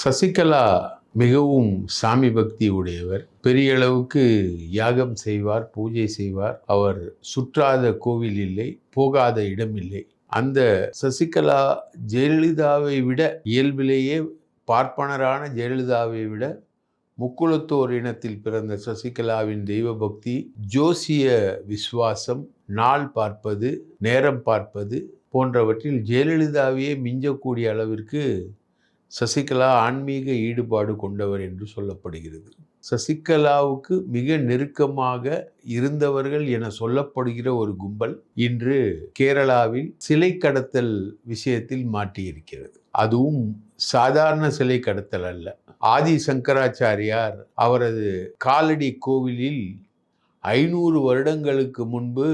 சசிகலா மிகவும் சாமி பக்தி உடையவர். பெரிய அளவுக்கு யாகம் செய்வார் பூஜை செய்வார். அவர் சுற்றாத கோவில் இல்லை போகாத இடம் இல்லை. அந்த சசிகலா ஜெயலலிதாவை விட இயல்பிலேயே பார்ப்பனரான ஜெயலலிதாவை விட முக்குளத்தோர் இனத்தில் பிறந்த சசிகலாவின் தெய்வ பக்தி ஜோசிய விசுவாசம் நாள் பார்ப்பது நேரம் பார்ப்பது போன்றவற்றில் ஜெயலலிதாவையே மிஞ்சக்கூடிய அளவிற்கு சசிகலா ஆன்மீக ஈடுபாடு கொண்டவர் என்று சொல்லப்படுகிறது. சசிகலாவுக்கு மிக நெருக்கமாக இருந்தவர்கள் என சொல்லப்படுகிற ஒரு கும்பல் இன்று கேரளாவில் சிலை கடத்தல் விஷயத்தில் மாட்டியிருக்கிறது. அதுவும் சாதாரண சிலை கடத்தல் அல்ல. ஆதி சங்கராச்சாரியார் அவரது காலடி கோவிலில் ஐநூறு வருடங்களுக்கு முன்பு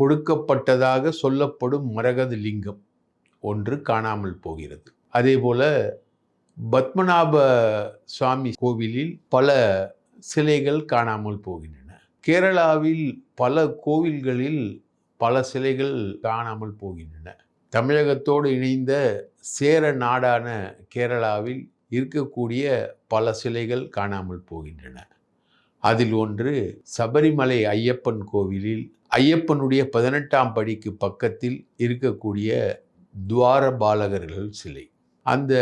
கொடுக்கப்பட்டதாக சொல்லப்படும் மரகத லிங்கம் ஒன்று காணாமல் போகிறது. அதே போல் பத்மநாப சுவாமி கோவிலில் பல சிலைகள் காணாமல் போகின்றன. கேரளாவில் பல கோவில்களில் பல சிலைகள் காணாமல் போகின்றன. தமிழகத்தோடு இணைந்த சேர நாடான கேரளாவில் இருக்கக்கூடிய பல சிலைகள் காணாமல் போகின்றன. அதில் ஒன்று சபரிமலை ஐயப்பன் கோவிலில் ஐயப்பனுடைய பதினெட்டாம் படிக்கு பக்கத்தில் இருக்கக்கூடிய துவார பாலகர்கள் சிலை. அந்த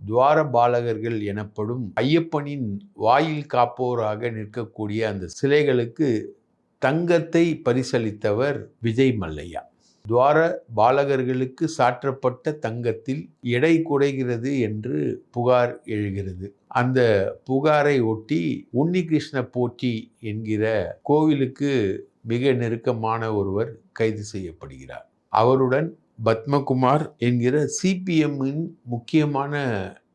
துவார பாலகர்கள் எனப்படும் ஐயப்பனின் வாயில் காப்போராக நிற்கக்கூடிய அந்த சிலைகளுக்கு தங்கத்தை பரிசளித்தவர் விஜய் மல்லையா. துவார பாலகர்களுக்கு சாற்றப்பட்ட தங்கத்தில் எடை குறைகிறது என்று புகார் எழுகிறது. அந்த புகாரை ஒட்டி உன்னிகிருஷ்ண போட்டி என்கிற கோவிலுக்கு மிக நெருக்கமான ஒருவர் கைது செய்யப்படுகிறார். அவருடன் பத்மகுமார் என்கிற சிபிஎம்மின் முக்கியமான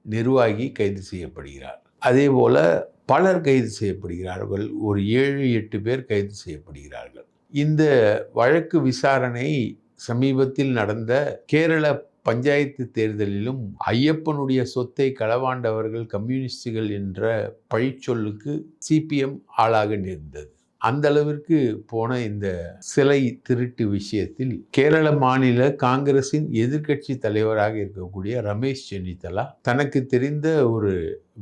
நிர்வாகி கைது செய்யப்படுகிறார். அதே போல பலர் கைது செய்யப்படுகிறார்கள். ஒரு ஏழு எட்டு பேர் கைது செய்யப்படுகிறார்கள். இந்த வழக்கு விசாரணை சமீபத்தில் நடந்த கேரள பஞ்சாயத்து தேர்தலிலும் ஐயப்பனுடைய சொத்தை களவாண்டவர்கள் கம்யூனிஸ்டுகள் என்ற பழிச்சொல்லுக்கு சிபிஎம் ஆளாக நேர்ந்தது. அந்த அளவிற்கு போன இந்த சிலை திருட்டு விஷயத்தில் கேரள மாநில காங்கிரசின் எதிர்க்கட்சி தலைவராக இருக்கக்கூடிய ரமேஷ் சென்னித்தலா தனக்கு தெரிந்த ஒரு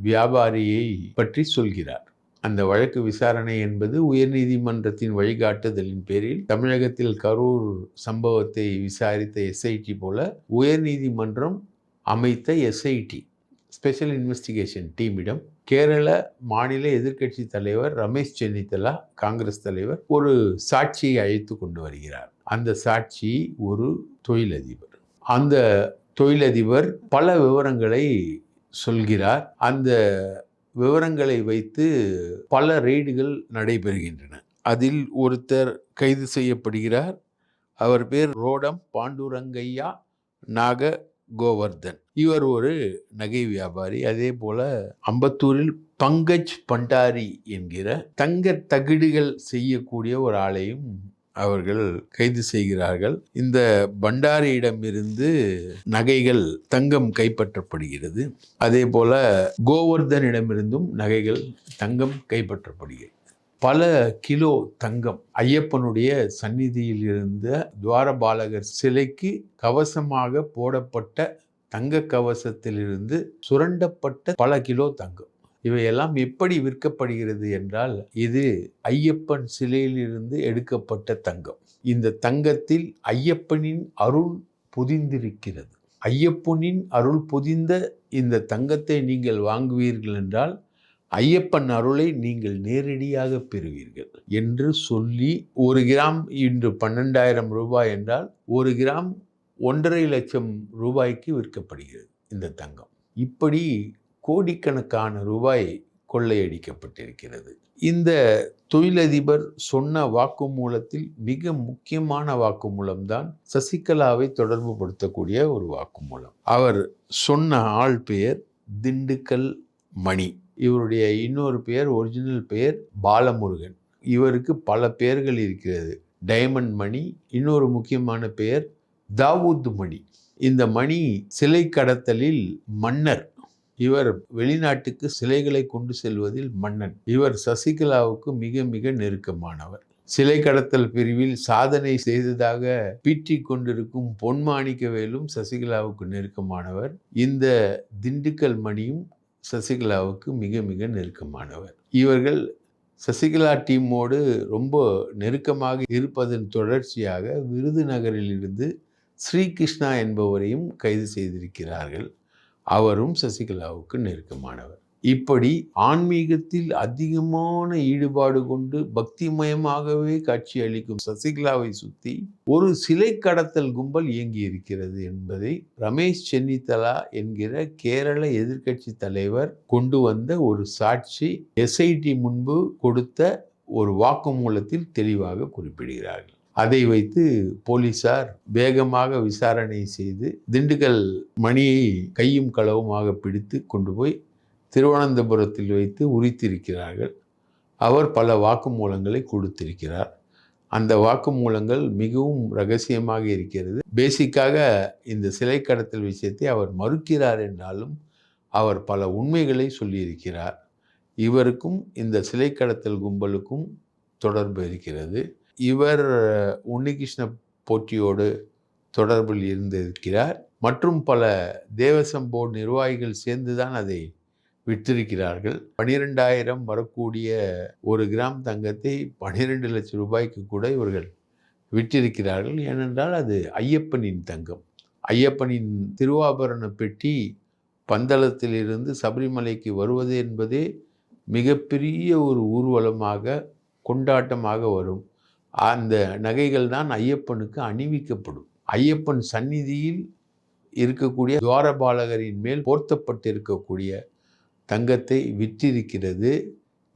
வியாபாரியை பற்றி சொல்கிறார். அந்த வழக்கு விசாரணை என்பது உயர்நீதிமன்றத்தின் வழிகாட்டுதலின் பேரில் தமிழகத்தில் கரூர் சம்பவத்தை விசாரித்த எஸ்ஐடி போல உயர்நீதிமன்றம் அமைத்த எஸ்ஐடி ஸ்பெஷல் இன்வெஸ்டிகேஷன் டீமிடம் கேரள மாநில எதிர்க்கட்சி தலைவர் ரமேஷ் சென்னித்தலா காங்கிரஸ் தலைவர் ஒரு சாட்சியை அழைத்து கொண்டு வருகிறார். அந்த சாட்சி ஒரு தொழிலதிபர். அந்த தொழிலதிபர் பல விவரங்களை சொல்கிறார். அந்த விவரங்களை வைத்து பல ரெய்டுகள் நடைபெறுகின்றன. அதில் ஒருத்தர் கைது செய்யப்படுகிறார். அவர் பேர் ரோடம் பாண்டுரங்கையா நாக கோவர்தன். இவர் ஒரு நகை வியாபாரி. அதே போல அம்பத்தூரில் பங்கஜ் பண்டாரி என்கிற தங்க தகிடுகள் செய்யக்கூடிய ஒரு ஆளையும் அவர்கள் கைது செய்கிறார்கள். இந்த பண்டாரியிடமிருந்து நகைகள் தங்கம் கைப்பற்றப்படுகிறது. அதே போல கோவர்தனிடமிருந்தும் நகைகள் தங்கம் கைப்பற்றப்படுகிறது. பல கிலோ தங்கம் ஐயப்பனுடைய சந்நிதியில் இருந்த துவாரபாலகர் சிலைக்கு கவசமாக போடப்பட்ட தங்க கவசத்திலிருந்து சுரண்டப்பட்ட பல கிலோ தங்கம். இவையெல்லாம் எப்படி விற்கப்படுகிறது என்றால் இது ஐயப்பன் சிலையிலிருந்து எடுக்கப்பட்ட தங்கம். இந்த தங்கத்தில் ஐயப்பனின் அருள் பொதிந்திருக்கிறது. ஐயப்பனின் அருள் பொதிந்த இந்த தங்கத்தை நீங்கள் வாங்குவீர்கள் என்றால் ஐயப்பன் அருளை நீங்கள் நேரடியாக பெறுவீர்கள் என்று சொல்லி ஒரு கிராம் இன்று பன்னெண்டாயிரம் ரூபாய் என்றால் ஒரு கிராம் ஒன்றரை லட்சம் ரூபாய்க்கு விற்கப்படுகிறது இந்த தங்கம். இப்படி கோடிக்கணக்கான ரூபாய் கொள்ளையடிக்கப்பட்டிருக்கிறது. இந்த தொழிலதிபர் சொன்ன வாக்குமூலத்தில் மிக முக்கியமான வாக்குமூலம்தான் சசிகலாவை தொடர்பு படுத்தக்கூடிய ஒரு வாக்குமூலம். அவர் சொன்ன ஆள் பெயர் திண்டுக்கல் மணி. இவருடைய இன்னொரு பெயர் ஒரிஜினல் பெயர் பாலமுருகன். இவருக்கு பல பெயர்கள் இருக்கிறது. டைமண்ட் மணி இன்னொரு முக்கியமான பெயர் தாவூத் மணி. இந்த மணி சிலை கடத்தலில் மன்னர். இவர் வெளிநாட்டுக்கு சிலைகளை கொண்டு செல்வதில் மன்னன். இவர் சசிகலாவுக்கு மிக மிக நெருக்கமானவர். சிலை கடத்தல் பிரிவில் சாதனை செய்ததாக பீற்றி கொண்டிருக்கும் பொன்மாணிக்கவேலும் சசிகலாவுக்கு நெருக்கமானவர். இந்த திண்டுக்கல் மணியும் சசிகலாவுக்கு மிக மிக நெருக்கமானவர். இவர்கள் சசிகலா டீமோடு ரொம்ப நெருக்கமாக இருப்பதன் தொடர்ச்சியாக விருதுநகரிலிருந்து ஸ்ரீகிருஷ்ணா என்பவரையும் கைது செய்திருக்கிறார்கள். அவரும் சசிகலாவுக்கு நெருக்கமானவர். இப்படி ஆன்மீகத்தில் அதிகமான ஈடுபாடு கொண்டு பக்திமயமாகவே காட்சி அளிக்கும் சசிகலாவை சுற்றி ஒரு சிலை கடத்தல் கும்பல் இயங்கி இருக்கிறது என்பதை ரமேஷ் சென்னித்தலா என்கிற கேரள எதிர்க்கட்சி தலைவர் கொண்டு வந்த ஒரு சாட்சி எஸ்ஐடி முன்பு கொடுத்த ஒரு வாக்குமூலத்தில் தெளிவாக குறிப்பிடுகிறார்கள். அதை வைத்து போலீசார் வேகமாக விசாரணை செய்து திண்டுக்கல் மணியை கையும் களவுமாக பிடித்து கொண்டு போய் திருவனந்தபுரத்தில் வைத்து உரித்திருக்கிறார்கள். அவர் பல வாக்குமூலங்களை கொடுத்திருக்கிறார். அந்த வாக்குமூலங்கள் மிகவும் ரகசியமாக இருக்கிறது. பேசிக்காக இந்த சிலை கடத்தல் விஷயத்தை அவர் மறுக்கிறார் என்றாலும் அவர் பல உண்மைகளை சொல்லியிருக்கிறார். இவருக்கும் இந்த சிலை கடத்தல் கும்பலுக்கும் தொடர்பு இருக்கிறது. இவர் உன்னிகிருஷ்ண போட்டியோடு தொடர்பில் இருந்திருக்கிறார். மற்றும் பல தேவசம் போர்டு நிர்வாகிகள் சேர்ந்துதான் அதை விற்றிருக்கிறார்கள். பனிரெண்டாயிரம் வரக்கூடிய ஒரு கிராம் தங்கத்தை பனிரெண்டு லட்சம் ரூபாய்க்கு கூட இவர்கள் விற்றிருக்கிறார்கள். ஏனென்றால் அது ஐயப்பனின் தங்கம். ஐயப்பனின் திருவாபரண பெட்டி பந்தளத்திலிருந்து சபரிமலைக்கு வருவது என்பதே மிகப்பெரிய ஒரு ஊர்வலமாக கொண்டாட்டமாக வரும். அந்த நகைகள் தான் ஐயப்பனுக்கு அணிவிக்கப்படும். ஐயப்பன் சந்நிதியில் இருக்கக்கூடிய துவாரபாலகரின் மேல் போர்த்தப்பட்டிருக்கக்கூடிய தங்கத்தை விற்றிருக்கிறது.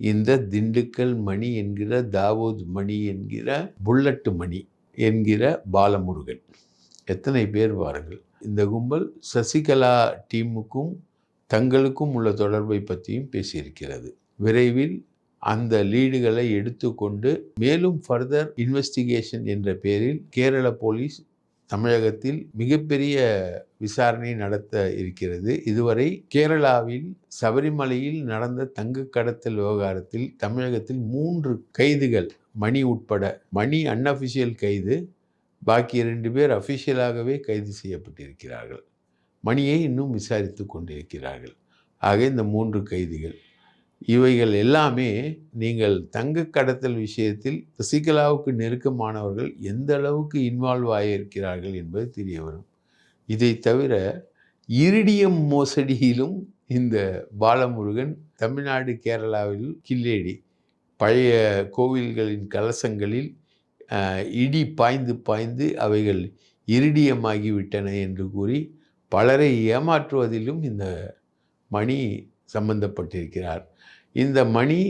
இந்த திண்டுக்கல் மணி என்கிற தாவூத் மணி என்கிற புல்லட்டு மணி என்கிற பாலமுருகன். எத்தனை பேர் பாருங்கள் இந்த கும்பல் சசிகலா டீமுக்கும் தங்களுக்கும் உள்ள தொடர்பை பற்றியும் பேசியிருக்கிறது. விரைவில் அந்த லீடுகளை எடுத்துக்கொண்டு மேலும் ஃபர்தர் இன்வெஸ்டிகேஷன் என்ற பெயரில் கேரள போலீஸ் தமிழகத்தில் மிகப்பெரிய விசாரணை நடத்த இருக்கிறது. இதுவரை கேரளாவில் சபரிமலையில் நடந்த தங்க கடத்தல் விவகாரத்தில் தமிழகத்தில் மூன்று கைதுகள் மணி உட்பட மணி அன்அஃபிஷியல் கைது பாக்கி இரண்டு பேர் அஃபிஷியலாகவே கைது செய்யப்பட்டிருக்கிறார்கள். மணியை இன்னும் விசாரித்து கொண்டிருக்கிறார்கள். ஆக இந்த மூன்று கைதிகள் இவைகள் எல்லாமே நீங்கள் தங்க கடத்தல் விஷயத்தில் சசிகலாவுக்கு நெருக்கமானவர்கள் எந்த அளவுக்கு இன்வால்வ் ஆகியிருக்கிறார்கள் என்பது தெரிய வரும். இதை தவிர இரிடியம் மோசடியிலும் இந்த பாலமுருகன் தமிழ்நாடு கேரளாவில் கில்லேடி பழைய கோவில்களின் கலசங்களில் இடி பாய்ந்து பாய்ந்து அவைகள் இரிடியமாகிவிட்டன என்று கூறி பலரை ஏமாற்றுவதிலும் இந்த மணி சம்பந்தப்பட்டிருக்கிறார். இந்த மணி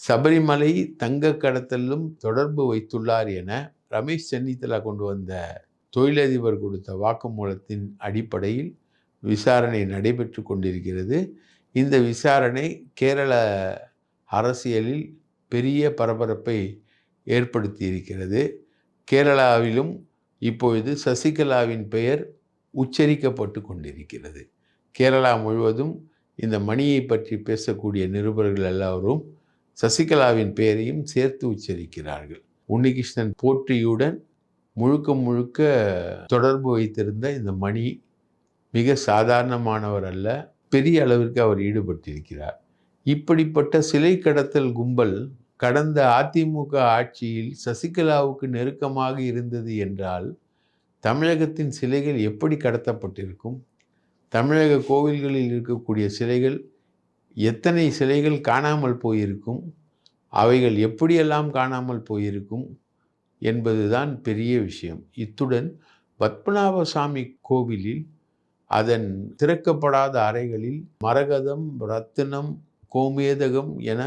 சபரிமலை தங்க கடத்தலும் தொடர்பு வைத்துள்ளார் என ரமேஷ் சென்னித்தலா கொண்டு வந்த தொழிலதிபர் கொடுத்த வாக்குமூலத்தின் அடிப்படையில் விசாரணை நடைபெற்று கொண்டிருக்கிறது. இந்த விசாரணை கேரள அரசியலில் பெரிய பரபரப்பை ஏற்படுத்தி இருக்கிறது கேரளாவிலும் இப்பொழுது சசிகலாவின் பெயர் உச்சரிக்கப்பட்டு கொண்டிருக்கிறது. கேரளா முழுவதும் இந்த மணியை பற்றி பேசக்கூடிய நிருபர்கள் எல்லாரும் சசிகலாவின் பெயரையும் சேர்த்து உச்சரிக்கிறார்கள். உன்னிகிருஷ்ணன் போற்றியுடன் முழுக்க முழுக்க தொடர்பு வைத்திருந்த இந்த மணி மிக சாதாரணமானவர் அல்ல பெரிய அளவிற்கு அவர் ஈடுபட்டிருக்கிறார். இப்படிப்பட்ட சிலை கடத்தல் கும்பல் கடந்த அதிமுக ஆட்சியில் சசிகலாவுக்கு நெருக்கமாக இருந்தது என்றால் தமிழகத்தின் சிலைகள் எப்படி கடத்தப்பட்டிருக்கும்? தமிழக கோவில்களில் இருக்கக்கூடிய சிலைகள் எத்தனை சிலைகள் காணாமல் போயிருக்கும்? அவைகள் எப்படியெல்லாம் காணாமல் போயிருக்கும்? என்பதுதான் பெரிய விஷயம். இத்துடன் பத்மநாபசாமி கோவிலில் அதன் திறக்கப்படாத அறைகளில் மரகதம் ரத்தினம் கோமேதகம் என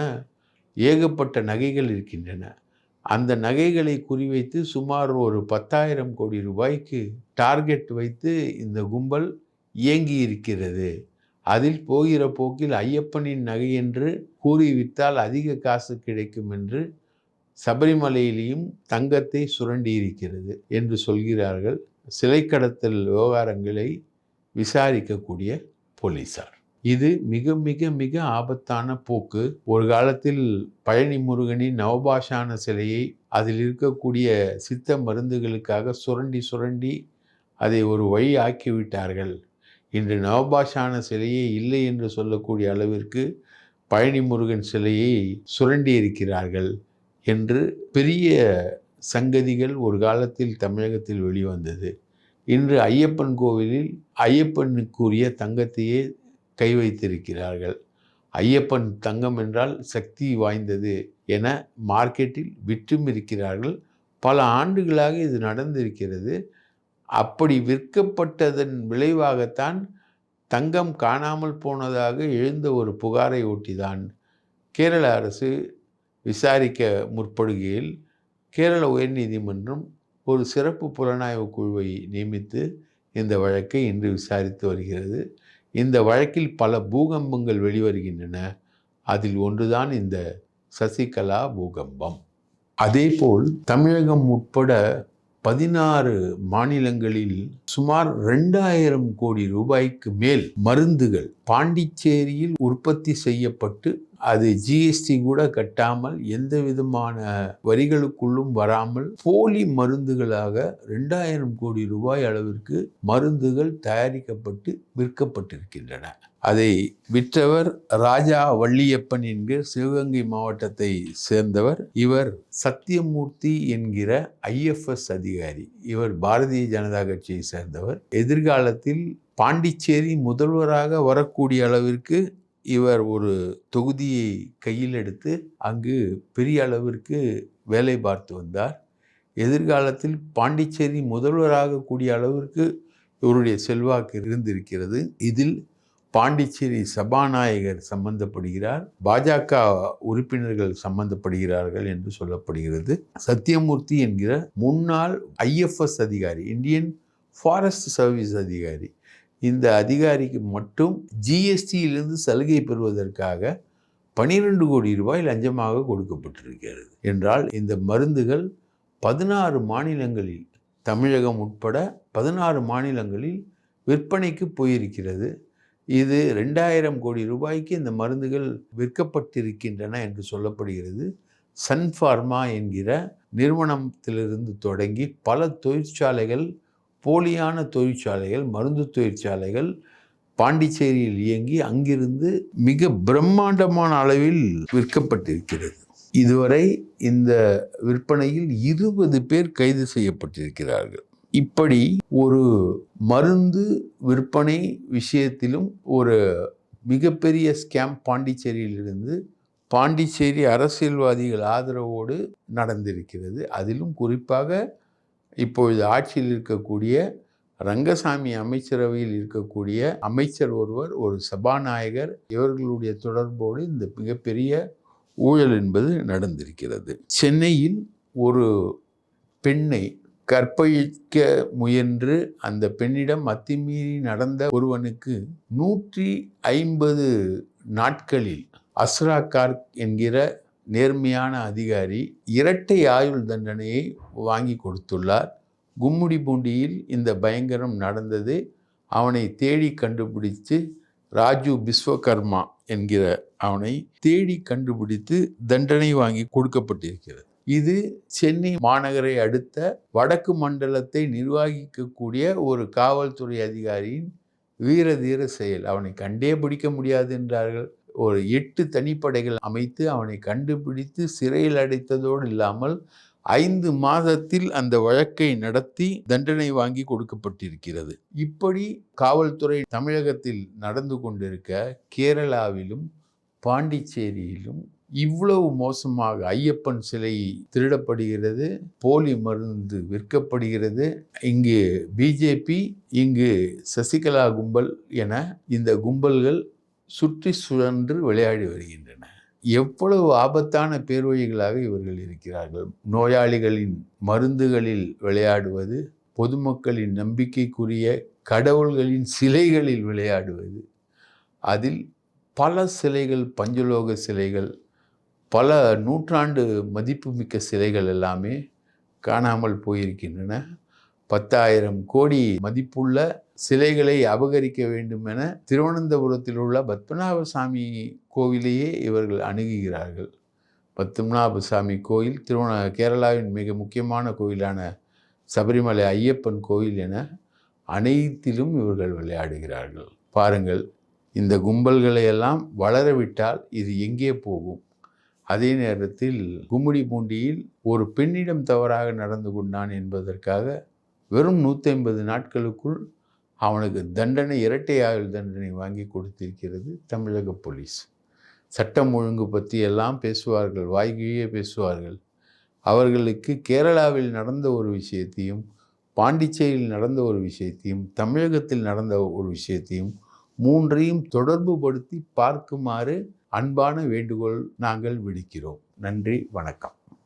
ஏகப்பட்ட நகைகள் இருக்கின்றன. அந்த நகைகளை குறிவைத்து சுமார் ஒரு பத்தாயிரம் கோடி ரூபாய்க்கு டார்கெட் வைத்து இந்த கும்பல் இயங்கி இருக்கிறது அதில் போகிற போக்கில் ஐயப்பனின் நகை என்று கூறி விற்றால் அதிக காசு கிடைக்கும் என்று சபரிமலையிலையும் தங்கத்தை சுரண்டி இருக்கிறது என்று சொல்கிறார்கள் சிலை கடத்தல் விவகாரங்களை விசாரிக்கக்கூடிய போலீசார். இது மிக மிக மிக ஆபத்தான போக்கு. ஒரு காலத்தில் பழனி முருகனின் நவபாஷான சிலையை அதில் இருக்கக்கூடிய சித்த மருந்துகளுக்காக சுரண்டி சுரண்டி அதை ஒரு வழி ஆக்கிவிட்டார்கள். இன்று நவபாஷான சிலையே இல்லை என்று சொல்லக்கூடிய அளவிற்கு பழனி முருகன் சிலையை சுரண்டி இருக்கிறார்கள் என்று பெரிய சங்கதிகள் ஒரு காலத்தில் தமிழகத்தில் வெளிவந்தது. இன்று ஐயப்பன் கோவிலில் ஐயப்பனுக்குரிய தங்கத்தையே கை வைத்திருக்கிறார்கள். ஐயப்பன் தங்கம் என்றால் சக்தி வாய்ந்தது என மார்க்கெட்டில் விற்றும் இருக்கிறார்கள். பல ஆண்டுகளாக இது நடந்திருக்கிறது. அப்படி விற்கப்பட்டதன் விளைவாகத்தான் தங்கம் காணாமல் போனதாக எழுந்த ஒரு புகாரை ஒட்டிதான் கேரள அரசு விசாரிக்க முற்படுகையில் கேரள உயர்நீதிமன்றம் ஒரு சிறப்பு புலனாய்வு குழுவை நியமித்து இந்த வழக்கை இன்று விசாரித்து வருகிறது. இந்த வழக்கில் பல பூகம்பங்கள் வெளிவருகின்றன. அதில் ஒன்றுதான் இந்த சசிகலா பூகம்பம். அதேபோல் தமிழகம் உட்பட பதினாறு மாநிலங்களில் சுமார் ரெண்டாயிரம் கோடி ரூபாய்க்கு மேல் மருந்துகள் பாண்டிச்சேரியில் உற்பத்தி செய்யப்பட்டு அது ஜிஎஸ்டி கூட கட்டாமல் எந்த விதமான வரிகளுக்குள்ளும் வராமல் போலி மருந்துகளாக ரெண்டாயிரம் கோடி ரூபாய் அளவிற்கு மருந்துகள் தயாரிக்கப்பட்டு விற்கப்பட்டிருக்கின்றன. அதை விற்றவர் ராஜா வள்ளியப்பன் என்கிற சிவகங்கை மாவட்டத்தை சேர்ந்தவர். இவர் சத்தியமூர்த்தி என்கிற ஐஎஃப்எஸ் அதிகாரி. இவர் பாரதிய ஜனதா கட்சியை சேர்ந்தவர். எதிர்காலத்தில் பாண்டிச்சேரி முதல்வராக வரக்கூடிய அளவிற்கு இவர் ஒரு தொகுதியை கையில் எடுத்து அங்கு பெரிய அளவிற்கு வேலை பார்த்து வந்தார். எதிர்காலத்தில் பாண்டிச்சேரி முதல்வராக கூடிய அளவிற்கு இவருடைய செல்வாக்கு இருந்திருக்கிறது. இதில் பாண்டிச்சேரி சபாநாயகர் சம்பந்தப்படுகிறார். பாஜக உறுப்பினர்கள் சம்பந்தப்படுகிறார்கள் என்று சொல்லப்படுகிறது. சத்தியமூர்த்தி என்கிற முன்னாள் ஐஎஃப்எஸ் அதிகாரி இந்தியன் ஃபாரஸ்ட் சர்வீஸ் அதிகாரி இந்த அதிகாரிக்கு மட்டும் ஜிஎஸ்டியிலிருந்து சலுகை பெறுவதற்காக பனிரெண்டு கோடி ரூபாய் லஞ்சமாக கொடுக்கப்பட்டிருக்கிறது. என்றால் இந்த மருந்துகள் பதினாறு மாநிலங்களில் தமிழகம் உட்பட பதினாறு மாநிலங்களில் விற்பனைக்கு போயிருக்கிறது. இது ரெண்டாயிரம் கோடி ரூபாய்க்கு இந்த மருந்துகள் விற்கப்பட்டிருக்கின்றன என்று சொல்லப்படுகிறது. சன் ஃபார்மா என்கிற நிறுவனத்திலிருந்து தொடங்கி பல தொழிற்சாலைகள் போலியான தொழிற்சாலைகள் மருந்து தொழிற்சாலைகள் பாண்டிச்சேரியில் இயங்கி அங்கிருந்து மிக பிரம்மாண்டமான அளவில் விற்கப்பட்டிருக்கிறது. இதுவரை இந்த விற்பனையில் இருபது பேர் கைது செய்யப்பட்டிருக்கிறார்கள். இப்படி ஒரு மருந்து விற்பனை விஷயத்திலும் ஒரு மிகப்பெரிய ஸ்கேம் பாண்டிச்சேரியிலிருந்து பாண்டிச்சேரி அரசியல்வாதிகள் ஆதரவோடு நடந்திருக்கிறது. அதிலும் குறிப்பாக இப்பொழுது ஆட்சியில் இருக்கக்கூடிய ரங்கசாமி அமைச்சரவையில் இருக்கக்கூடிய அமைச்சர் ஒருவர் ஒரு சபாநாயகர் இவர்களுடைய தொடர்போடு இந்த மிகப்பெரிய ஊழல் என்பது நடந்திருக்கிறது. சென்னையில் ஒரு பெண்ணை கற்பழிக்க முயன்று அந்த பெண்ணிடம் அத்துமீறி நடந்த ஒருவனுக்கு நூற்றி ஐம்பது நாட்களில் அஸ்ரா கார்க் என்கிற நேர்மையான அதிகாரி இரட்டை ஆயுள் தண்டனையை வாங்கி கொடுத்துள்ளார். கும்முடி பூண்டியில் இந்த பயங்கரம் நடந்தது. அவனை தேடி கண்டுபிடித்து ராஜு பிஸ்வகர்மா என்கிற அவனை தேடி கண்டுபிடித்து தண்டனை வாங்கி கொடுக்கப்பட்டிருக்கிறது. இது சென்னை மாநகரை அடுத்த வடக்கு மண்டலத்தை நிர்வகிக்கக்கூடிய ஒரு காவல்துறை அதிகாரியின் வீரதீர செயல். அவனை கண்டே பிடிக்க முடியாது என்றார்கள். ஒரு எட்டு தனிப்படைகள் அமைத்து அவனை கண்டுபிடித்து சிறையில் அடைத்ததோடு இல்லாமல் ஐந்து மாதத்தில் அந்த வழக்கை நடத்தி தண்டனை வாங்கி கொடுக்கப்பட்டிருக்கிறது. இப்படி காவல்துறை தமிழகத்தில் நடந்து கொண்டிருக்க கேரளாவிலும் பாண்டிச்சேரியிலும் இவ்வளவு மோசமாக ஐயப்பன் சிலை திருடப்படுகிறது போலி மருந்து விற்கப்படுகிறது. இங்கு பிஜேபி இங்கு சசிகலா கும்பல் என இந்த கும்பல்கள் சுற்றி சுழன்று விளையாடி வருகின்றன. எவ்வளவு ஆபத்தான பேர்வழிகளாக இவர்கள் இருக்கிறார்கள். நோயாளிகளின் மருந்துகளில் விளையாடுவது பொதுமக்களின் நம்பிக்கைக்குரிய கடவுள்களின் சிலைகளில் விளையாடுவது அதில் பல சிலைகள் பஞ்சலோக சிலைகள் பல நூற்றாண்டு மதிப்புமிக்க சிலைகள் எல்லாமே காணாமல் போயிருக்கின்றன. பத்தாயிரம் கோடி மதிப்புள்ள சிலைகளை அபகரிக்க வேண்டும் என திருவனந்தபுரத்தில் உள்ள பத்மநாப சாமி கோவிலையே இவர்கள் அணுகுகிறார்கள். பத்மநாப சாமி கோயில் திருவண கேரளாவின் மிக முக்கியமான கோயிலான சபரிமலை ஐயப்பன் கோயில் என அனைத்திலும் இவர்கள் விளையாடுகிறார்கள். பாருங்கள் இந்த கும்பல்களை எல்லாம் வளரவிட்டால் இது எங்கே போகும்? அதே நேரத்தில் கும்மிடி பூண்டியில் ஒரு பெண்ணிடம் தவறாக நடந்து கொண்டான் என்பதற்காக வெறும் நூற்றி ஐம்பது நாட்களுக்குள் அவனுக்கு தண்டனை இரட்டை ஆயுள் தண்டனை வாங்கி கொடுத்திருக்கிறது தமிழக போலீஸ். சட்டம் ஒழுங்கு பற்றி எல்லாம் பேசுவார்கள் வாய்கிழியே பேசுவார்கள். அவர்களுக்கு கேரளாவில் நடந்த ஒரு விஷயத்தையும் பாண்டிச்சேரியில் நடந்த ஒரு விஷயத்தையும் தமிழகத்தில் நடந்த ஒரு விஷயத்தையும் மூன்றையும் தொடர்பு படுத்தி பார்க்குமாறு அன்பான வேண்டுகோள் நாங்கள் விடுக்கிறோம். நன்றி வணக்கம்.